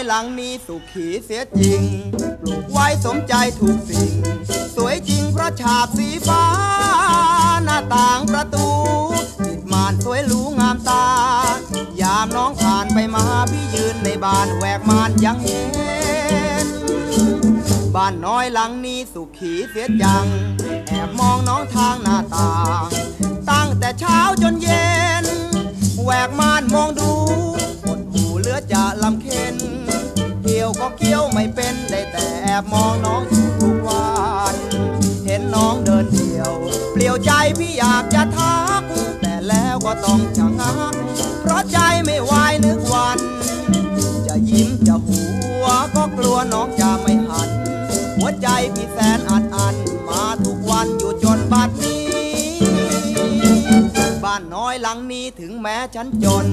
อยหลังนี้สุขีเสียจริง ปลูกไว้สมใจถูกสิ่ง สวยจริงเพราะฉาบสีฟ้า หน้าต่างประตูติดม่านสวยหรูงามตา ยามน้องผ่านไปมาพี่ยืนในบ้านแหวกม่านยังเห็น บ้านน้อยหลังนี้สุขีเสียจัง แอบมองน้องทางหน้าต่าง ตั้งแต่เช้าจนเย็น แหวกม่านมองดูหดหูเหลือจะลำเค็นเกี่ ยวก็เกี่ยวไม่เป็นได้แต่แอบมองน้องอยู่ทุกวันเห็นน้องเดินเดี่ยว เปลี่ยวใจพี่อยากจะทัก แต่แล้วก็ต้องชะงักเพราะใจไม่ไหวนึกวัน จะยิ้มจะหัวก็กลัวน้องจะไม่หัน หัวใจพี่แสนอัดอันมาทุกวันอยู่จนบัดนี้บ้านน้อยหลังนี้ถึงแม้ฉันจน